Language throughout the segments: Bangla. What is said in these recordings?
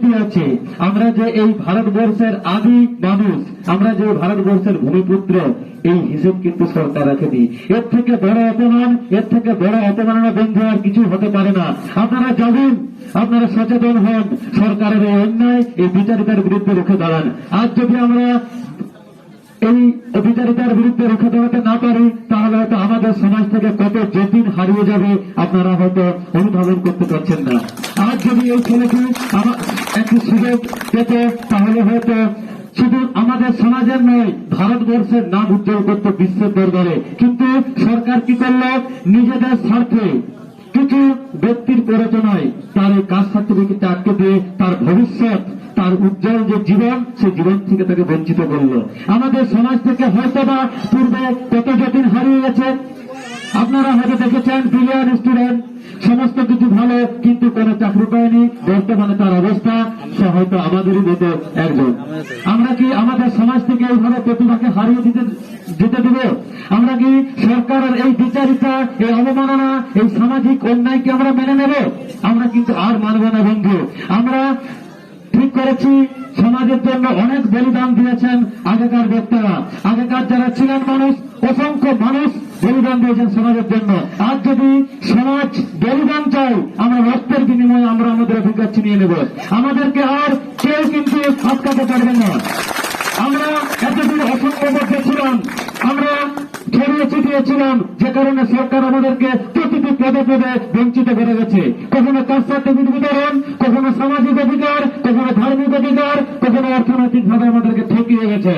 স্মৃতি আছে। আমরা যে এই ভারতবর্ষের আদি মানুষ, আমরা যে ভারতবর্ষের ভূমিপুত্র, এই হিসেব কিন্তু সরকার রাখেনি। এর থেকে বড় অপমান, এর থেকে বড় অপমাননা বন্ধু আর কিছু হতে পারে না। আপনারা যাবেন, আপনারা সচেতন হন, সরকারের এই অন্যায়, এই বিচারিতার বিরুদ্ধে রুখে দাঁড়ান। আজ যদি আমরা এই অবিচারিতার বিরুদ্ধে রুখে দাঁড়াতে না পারি, তাহলে আমাদের সমাজ থেকে কত যতীন হারিয়ে যাবে, আপনারা হয়তো অনুধাবন করতে পারছেন না। আজ যদি এই ছেলেটি একটি সুযোগ পেত, তাহলে হয়তো শুধু আমাদের সমাজের নয়, ভারতবর্ষের নাম উজ্জ্বল করতে বিশ্বের দরবারে। কিন্তু সরকার কি করল? নিজেদের স্বার্থে। কিছু ব্যক্তির প্ররোচনায় তার এই কাস্ট সার্টিফিকেট আটকে দিয়ে তার ভবিষ্যৎ, তার উজ্জ্বল যে জীবন, সে জীবন থেকে তাকে বঞ্চিত করল। আমাদের সমাজ থেকে হয়তো বা পূর্বে কত যতীন হারিয়ে গেছে আপনারা হয়তো দেখেছেন বিলিয়ন স্টুডেন্ট সমস্ত কিছু ভালো, কিন্তু কোনো চাকরি পায়নি। বর্তমানে তার অবস্থা, সে হয়তো আমাদেরই মতো একজন। আমরা কি আমাদের সমাজ থেকে এইভাবে প্রতিভাকে হারিয়ে দিতে যেতে দেব? আমরা কি সরকারের এই বিচারিতা, এই অবমাননা, এই সামাজিক অন্যায়কে আমরা মেনে নেব? আমরা কিন্তু আর মানব না, বন্ধু। আমরা ঠিক করেছি, সমাজের জন্য অনেক বলিদান দিয়েছেন আগেকার বক্তারা। আগেকার যারা ছিলেন মানুষ, অসংখ্য মানুষ বলিদান দিয়েছেন সমাজের জন্য। আজ যদি সমাজ বলিদান চাই আমরা রক্তের বিনিময়ে আমরা আমাদের অধিকার ছিনিয়ে নেব। আমাদেরকে আর কেউ কিন্তু আটকাতে পারবে না। আমরা এতদিন অসংখ্যবদ্ধ ছিলাম আমরা ছড়িয়ে ছিটিয়ে ছিলাম যে কারণে সরকার আমাদেরকে প্রতিটি পদে পদে বঞ্চিত করে গেছে। কখনো কাস্ট বিতরণ কখনো সামাজিক অধিকার, কখনো ধার্মিক অধিকার, কখনো অর্থনৈতিক ভাবে আমাদেরকে ঠকিয়ে গেছে।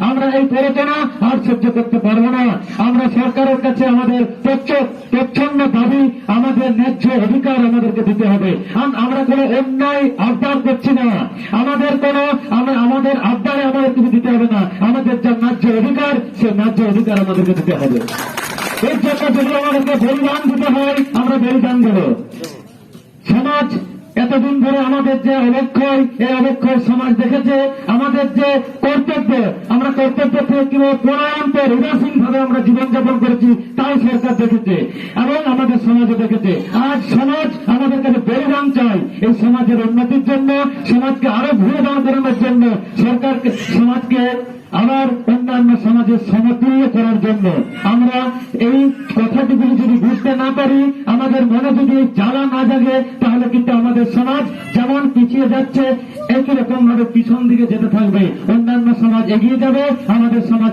আমরা এই প্ররোচনা আর সহ্য করতে পারব না। আমরা সরকারের কাছে আমাদের প্রচ্ছ- প্রচ্ছন্ন দাবি, আমাদের ন্যায্য অধিকার আমাদেরকে দিতে হবে। আমরা কোনো অন্যায় আবদার করছি না। আমাদের কোনো আমাদের আবদারে আমাদের কিছু দিতে হবে না। আমাদের যা ন্যায্য অধিকার, সে ন্যায্য অধিকার আমাদেরকে দিতে হবে। এর জন্য যদি আমাদেরকে বলিদান দিতে হয়, আমরা বলিদান দেব। সমাজ এতদিন ধরে আমাদের যে অবক্ষয়, এই অবক্ষয় সমাজ দেখেছে, আমাদের যে কর্তব্য, আমরা কর্তব্য থেকে কীভাবে পরায়ন্তর উদাসীন ভাবে আমরা জীবনযাপন করেছি, তাই সরকার দেখেছে এবং আমাদের সমাজে দেখেছে। আজ সমাজ আমাদের কাছে বলিদান চাই, এই সমাজের উন্নতির জন্য, সমাজকে আরও ঘুরে দাঁড় করানোর জন্য, সরকারকে, সমাজকে আবার অন্যান্য সমাজের সমতুল্য করার জন্য। আমরা এই কথাটিগুলি যদি বুঝতে না পারি, আমাদের মনে যদি জ্বালা না জাগে তাহলে কিন্তু আমাদের সমাজ যেমন পিছিয়ে যাচ্ছে, একই রকম ভাবে পিছন দিকে যেতে থাকবে। অন্যান্য সমাজ এগিয়ে যাবে, আমাদের সমাজ